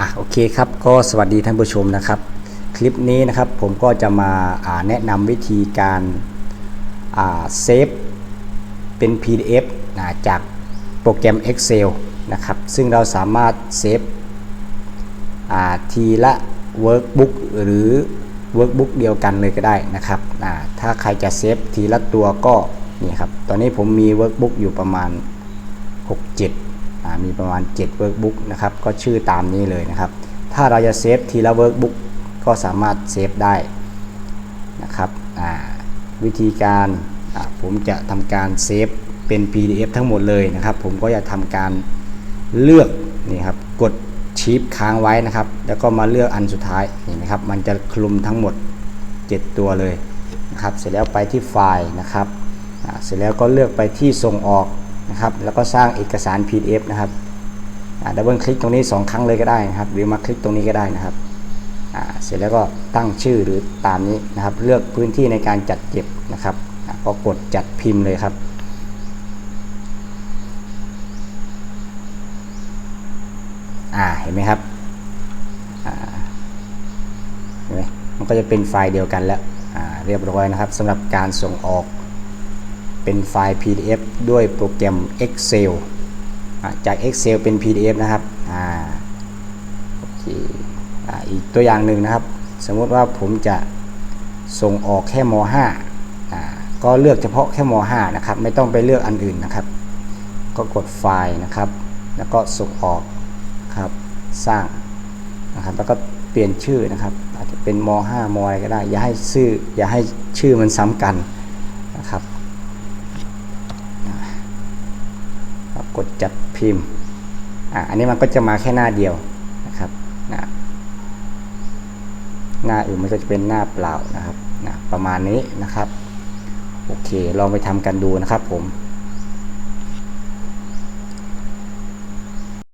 อะโอเคครับก็สวัสดีท่านผู้ชมนะครับ คลิปนี้นะครับผมก็จะมาาแนะนำวิธีการาเซฟเป็น PDF นะจากโปรแกรม Excel นะครับซึ่งเราสามารถเซฟทีละ Workbook หรือ Workbook เดียวกันเลยก็ได้นะครับถ้าใครจะเซฟทีละตัวก็นี่ครับตอนนี้ผมมี Workbook อยู่ประมาณ 6 7 มีประมาณ 7 Workbook นะครับ ก็ชื่อตามนี้เลยนะครับ ถ้าเราจะเซฟทีละ Workbook ก็สามารถเซฟได้นะครับวิธีการผมจะทำการเซฟเป็น PDF ทั้งหมดเลยนะครับ ผมก็จะทำการเลือกนี่ครับกดชีฟค้างไว้นะครับ แล้วก็มาเลือกอันสุดท้ายเห็นไหมครับ มันจะคลุมทั้งหมด 7 ตัวเลยนะครับ เสร็จแล้วไปที่ไฟล์นะครับ เสร็จแล้วก็เลือกไปที่ส่งออก นะครับ แล้วก็สร้างเอกสาร PDF นะครับดับเบิลคลิกตรงนี้ 2 ครั้งเลยก็ได้นะครับ หรือมาคลิกตรงนี้ก็ได้นะครับ เสร็จแล้วก็ตั้งชื่อหรือตามนี้นะครับ เลือกพื้นที่ในการจัดเก็บนะครับก็กดจัดพิมพ์เลยครับอ่าเห็นไหมครับเห็นไหมมันก็จะเป็นไฟล์เดียวกันแล้วอ่าเรียบร้อยนะครับสำหรับการส่งออก เป็นไฟล์ PDF ด้วยโปรแกรม Excel จาก Excel เป็น PDF นะครับอ่าโอเคออีกตัวอย่างหนึ่งนะครับ สมมติว่าผมจะส่งออกแค่ม .5 อ่าก็เลือกเฉพาะแค่ม .5 นะครับ ไม่ต้องไปเลือกอันอื่นนะครับ ก็กดไฟล์นะครับ แล้วก็ส่งออกครับ สร้างนะครับ แล้วก็เปลี่ยนชื่อนะครับ อาจจะเป็นม .5 มอะไรก็ได้ อย่าให้ชื่อ อย่าให้ชื่อมันซ้ำกันนะครับอ่า กดจัดพิมพ์อะอันนี้มันก็จะมาแค่หน้าเดียวนะครับนะหน้าอื่นมันก็จะเป็นหน้าเปล่านะครับนะประมาณนี้นะครับ โอเค ลองไปทำกันดูนะครับผม